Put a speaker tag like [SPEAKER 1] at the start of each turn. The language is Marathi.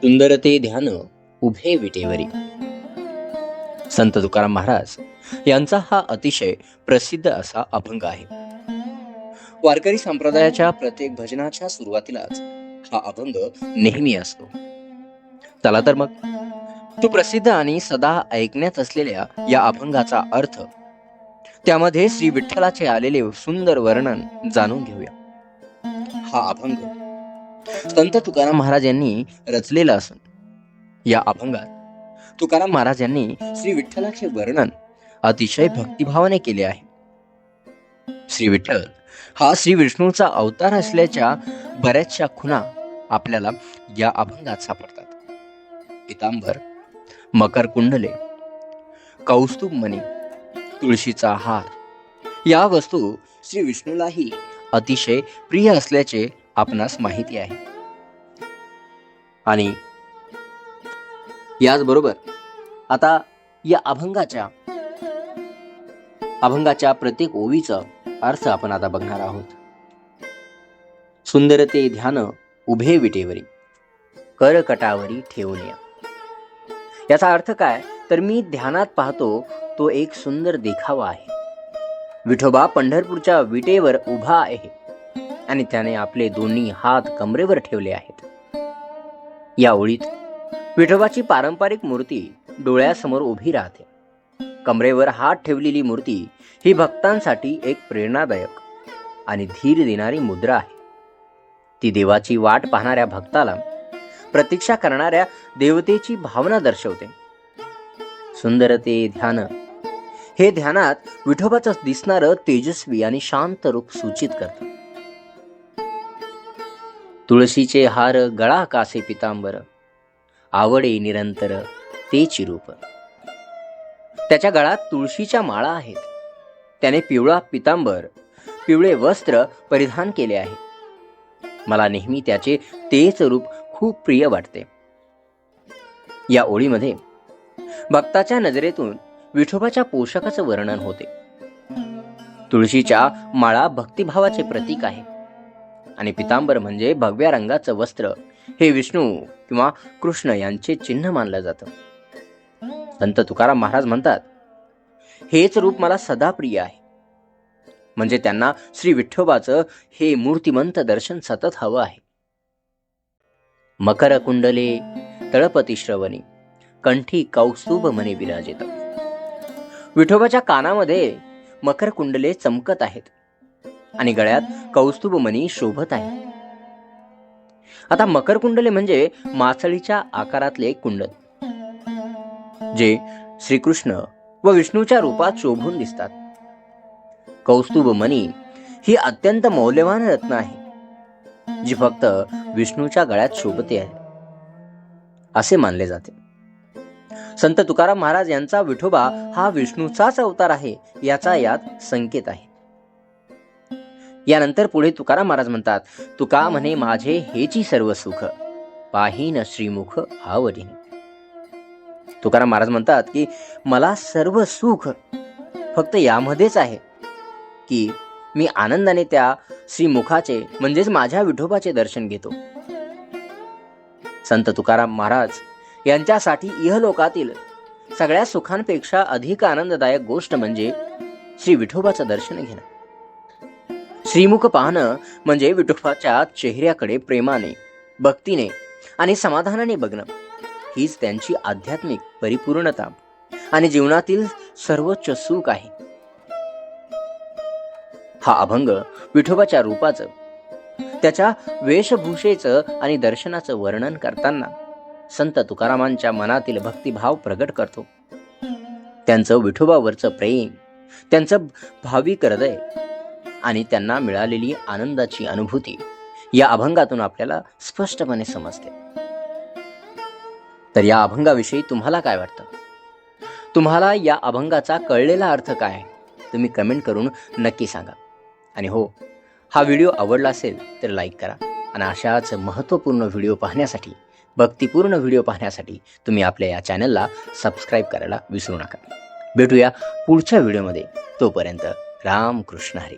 [SPEAKER 1] सुंदरते ध्यान उभे विटेवरी. संत तुकाराम महाराज यांचा हा अतिशय प्रसिद्ध असा अभंग आहे. वारकरी संप्रदायाच्या प्रत्येक भजनाच्या सुरुवातीलाच हा अभंग नेहमी असतो. चला तर मग. तू प्रसिद्ध आणि सदा ऐकण्यात असलेल्या या अभंगाचा अर्थ त्यामध्ये श्री विठ्ठलाचे आलेले सुंदर वर्णन जाणून घेऊया. हा अभंग संत तुकाराम महाराज यांनी रचलेला असून या अभंगात तुकाराम महाराज यांनी श्री विठ्ठलाचे वर्णन अतिशय भक्तिभावाने केले आहे. श्री विठ्ठल हा श्री विष्णूचा अवतार असल्याच्या बऱ्याचशा खुणा आपल्याला या अभंगात सापडतात. पितांबर मकर कुंडले कौस्तुभ मणी तुळशीचा हार या वस्तू श्री विष्णूलाही अतिशय प्रिय असल्याचे आपणास माहिती आहे. आणि याचबरोबर आता या अभंगाच्या अभंगाच्या प्रत्येक ओवीचा अर्थ आपण आता बघणार आहोत. सुंदरते ध्यान उभे विटेवरी करकटावरी ठेवून याचा अर्थ काय? तर मी ध्यानात पाहतो तो एक सुंदर देखावा आहे. विठोबा पंढरपूरच्या विटेवर उभा आहे. आणि त्याने आपले दोन्ही हात कमरेवर ठेवले आहेत. या ओळीत विठोबाची पारंपरिक मूर्ती डोळ्यासमोर उभी राहते. कमरेवर हात ठेवलेली मूर्ती ही भक्तांसाठी एक प्रेरणादायक आणि धीर देणारी मुद्रा आहे. ती देवाची वाट पाहणाऱ्या भक्ताला प्रतीक्षा करणाऱ्या देवतेची भावना दर्शवते. सुंदरते ध्यान. हे ध्यानात विठोबाचं दिसणारं तेजस्वी आणि शांत रूप सूचित करतं. तुळशीचे हार गळा कासे पितांबर? आवडे निरंतर ते चिरूप. त्याच्या गळात तुळशीच्या माळा आहेत. त्याने पिवळा पितांबर पिवळे वस्त्र परिधान केले आहे. मला नेहमी त्याचे तेच रूप खूप प्रिय वाटते. या ओळीमध्ये भक्ताच्या नजरेतून विठोबाच्या पोषाखाचं वर्णन होते. तुळशीच्या माळा भक्तिभावाचे प्रतीक आहे. आणि पितांबर म्हणजे भगव्या रंगाचं वस्त्र. हे विष्णू किंवा कृष्ण यांचे चिन्ह मानलं जातं. संत तुकाराम महाराज म्हणतात हेच रूप मला सदा प्रिय आहे. म्हणजे त्यांना श्री विठ्ठोबाचं हे मूर्तिमंत दर्शन सतत हवं आहे. मकर कुंडले तळपती श्रवणी कंठी कौस्तुभ मने विराजित. विठोबाच्या कानामध्ये मकर कुंडले चमकत आहेत. आणि गळ्यात कौस्तुभ मणी शोभत आहे. आता मकर कुंडले म्हणजे मासळीच्या आकारातले कुंडल जे श्रीकृष्ण व विष्णूच्या रूपात शोभून दिसतात. कौस्तुभ मणी ही अत्यंत मौल्यवान रत्न आहे जी फक्त विष्णूच्या गळ्यात शोभते आहे असे मानले जाते. संत तुकाराम महाराज यांचा विठोबा हा विष्णूचाच अवतार आहे याचा यात संकेत आहे. यानंतर पुढे तुकाराम महाराज म्हणतात तुका म्हणे माझे हेची सर्व सुख पाहीन श्रीमुख आवडीन तुकाराम महाराज म्हणतात की मला सर्व सुख फक्त यामध्येच आहे की मी आनंदाने त्या श्रीमुखाचे म्हणजेच माझ्या विठोबाचे दर्शन घेतो. संत तुकाराम महाराज यांच्यासाठी इहलोकातील सगळ्या सुखांपेक्षा अधिक आनंददायक गोष्ट म्हणजे श्री विठोबाचं दर्शन घेणं. श्रीमुख पाहणं म्हणजे विठोबाच्या चेहऱ्याकडे प्रेमाने भक्तीने आणि समाधानाने बघणं. हीच त्यांची आध्यात्मिक परिपूर्णता आणि जीवनातील सर्वोच्च सुख आहे. हा अभंग विठोबाच्या रूपाचं त्याच्या वेशभूषेचं आणि दर्शनाचं वर्णन करताना संत तुकारामांच्या मनातील भक्तिभाव प्रगट करतो. त्यांचं विठोबावरचं प्रेम त्यांचं भाविक हृदय आणि त्यांना मिळालेली आनंदाची अनुभूती या अभंगातून आपल्याला स्पष्टपणे समजते. तर या अभंगाविषयी तुम्हाला काय वाटतं? तुम्हाला या अभंगाचा कळलेला अर्थ काय? आहे तुम्ही कमेंट करून नक्की सांगा. आणि हो हा व्हिडिओ आवडला असेल तर लाईक करा आणि अशाच महत्त्वपूर्ण व्हिडिओ पाहण्यासाठी भक्तिपूर्ण व्हिडिओ पाहण्यासाठी तुम्ही आपल्या या चॅनलला सबस्क्राईब करायला विसरू नका. भेटूया पुढच्या व्हिडिओमध्ये. तोपर्यंत राम कृष्ण हरी.